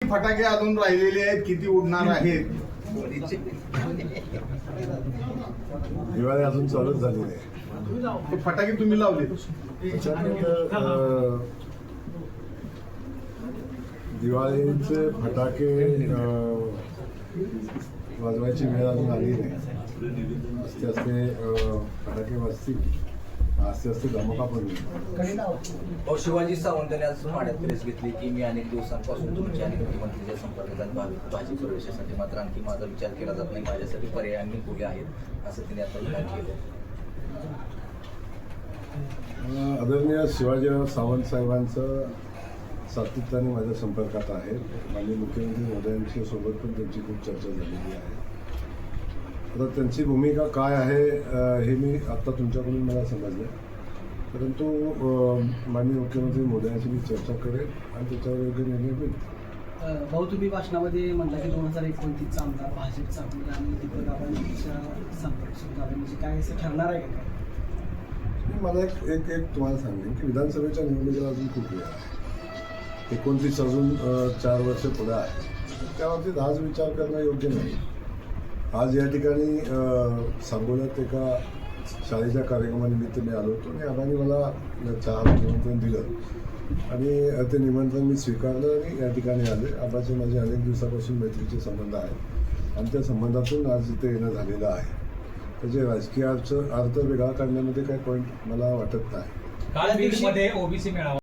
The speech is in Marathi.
फटाके अजून राहिलेले आहेत किती उडणार आहेत? दिवाळी अजून चालूच झाली नाही. ते फटाके तुम्ही लावले. त्याच्यानंतर दिवाळीचे फटाके वाजवायची वेळ अजून आली नाही. असते असते फटाके वाजतील. असते असते धमाका पण होईल. आज माड्यात प्रेस घेतली की मी अनेक दिवसांपासून तुमच्या आणि मुख्यमंत्रीच्या संपर्कात भावी भाजी प्रवेशासाठी मात्र आणखी माझा विचार केला जात नाही. माझ्यासाठी पर्यायांनी आणखी आहेत असं त्यांनी आता विधान केलं. आदरणीय शिवाजीराव सावंत साहेबांचं सातत्याने माझ्या संपर्कात आहे. माननीय मुख्यमंत्री महोदयांच्या सोबत पण त्यांची खूप चर्चा झालेली आहे. आता त्यांची भूमिका काय आहे हे मी आत्ता तुमच्याकडून मला समजलं. परंतु माननीय मुख्यमंत्री मोदयांशी मी चर्चा करेन आणि त्याच्यावर योग्य निर्णय घेईल भाऊ तुम्ही भाषणामध्ये म्हणला की दोन हजार एकोणतीसचा आमदार भाजपचा आमदार आणि दीपक म्हणजे काय असं ठरणार आहे का मला एक एक एक तुम्हाला सांगेन की विधानसभेच्या निवडणुकीला अजून खूप वेळ आहे. एकोणतीस अजून चार वर्ष पुढे आहे. त्या बाबतीत आज विचार करणं योग्य नाही. आज या ठिकाणी सांगोल्यात एका शाळेच्या कार्यक्रमानिमित्त मी आलो होतो आणि आबांनी मला चहा निमंत्रण दिलं. आणि ते निमंत्रण मी स्वीकारलं आणि या ठिकाणी आले. आबाचे माझे अनेक दिवसापासून मैत्रीचे संबंध आहेत. आणि त्या संबंधातून आज इथे येणं झालेलं आहे. त्याचे राजकीय अर्थ अर्थ वेगळा काढण्यामध्ये काही पॉईंट मला वाटत नाही. काल ओबीसी मेळावा